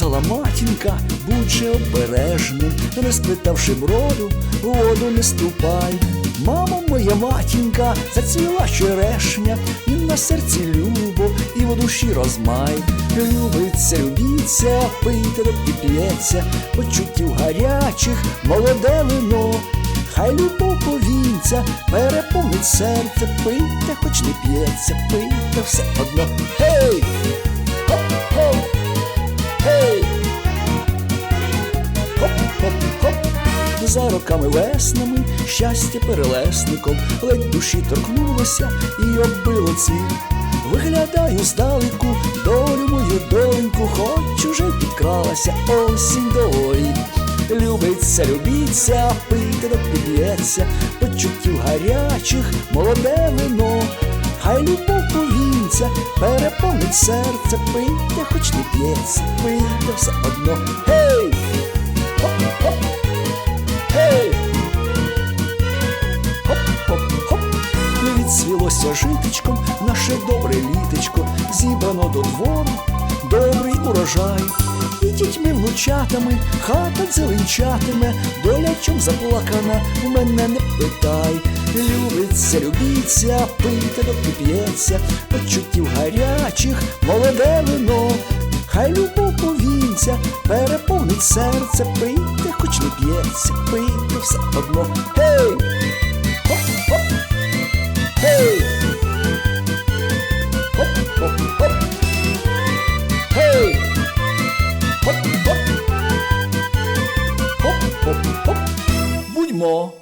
Казала матінка, будь же обережним, не спитавши броду, воду не ступай. Мамо моя матінка, зацвіла черешня, і на серці любо, і в душі розмай. Любиться, любіться, пийте да п'ється, почуттів гарячих, молоде вино. Хай любов повінця, переповнить серце, пийте, хоч не п'ється, пийте все одно. Гей! За роками веснами щастя перелесником ледь душі торкнулося і оббило цвіт. Виглядаю здалеку, долю мою доленьку, хоч уже підкралася осінь до воріт. Любиться, любіться, пийте да під'ється, почуттів гарячих, молоде вино. Хай любов повінця, переповнить серце, пийте, хоч не п'ється, пийте все одно. Гей! Хоп-хоп! Відсвілося житечком наше добре літечко, зібрано до двору, добрий урожай. І дітьми внучатами хата зеленчатиме, доля чом заплакана, в мене не питай. Любиться, любіться, пийте доки п'ється, почуттів гарячих, молоде вино. Хай любов повінця, переповнить серце, пийте, хоч не п'ється, пийте все одно. Гей! 뽀뽀 뽀뽀 뭐니 뭐?